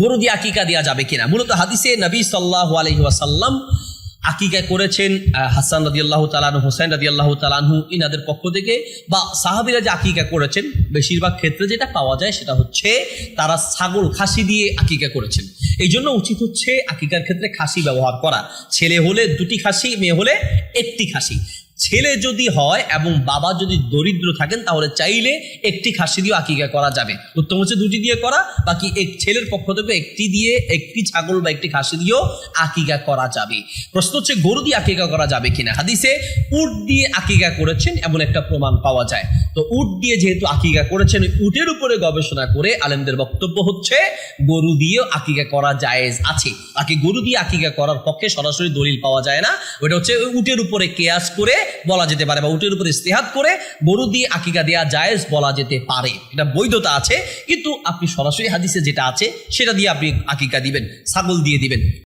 গরু দিয়ে আকিকা দেওয়া যাবে কিনা? মূলত হাদিসে নবী সাল্লাহ আলহিহাসাল্লাম আকিকা করেছেন হাসান রাদি আল্লাহ তালানহু হোসেন রাদি আল্লাহ তালানহু ইনাদের পক্ষ থেকে, বা সাহাবিরা যে আকিকা করেছেন, বেশিরভাগ ক্ষেত্রে যেটা পাওয়া যায় সেটা হচ্ছে তারা ছাগল, খাসি দিয়ে আকিকা করেছেন। এই জন্য উচিত হচ্ছে আকিকার ক্ষেত্রে খাসি ব্যবহার করা। ছেলে হলে দুটি খাসি, মেয়ে হলে একটি খাসি। ছেলে যদি হয় এবং বাবা যদি দরিদ্র থাকেন, তাহলে চাইলে একটি খাসি দিয়ে আকিকা করা যাবে। উত্তম হচ্ছে দুটি দিয়ে করা, বাকি এক ছেলের পক্ষ থেকে একটি দিয়ে একটি ছাগল বা একটি খাসি দিয়েও আকিকা করা যাবে। প্রশ্ন হচ্ছে, গরু দিয়ে আকিকা করা যাবে কিনা? হাদিসে উট দিয়ে আকিকা করেছেন এমন একটা প্রমাণ পাওয়া যায়। তো উট দিয়ে যেহেতু আকিকা করেছেন, উটের উপরে গবেষণা করে আলেমদের বক্তব্য হচ্ছে, গরু দিয়েও আকিকা করা জায়েজ আছে। বাকি গরু দিয়ে আকিকা করার পক্ষে সরাসরি দলিল পাওয়া যায় না। ওটা হচ্ছে উটের উপরে কেয়াস করে বলা যেতে পারে বা উটের উপর ইস্তেহাত করে গরু দিয়ে আকিকা দেওয়া জায়েজ বলা যেতে পারে। এটা বৈধতা আছে, কিন্তু আপনি সরাসরি হাদিসে যেটা আছে, সেটা দিয়ে আপনি আকিকা দিবেন, ছাগল দিয়ে দিবেন।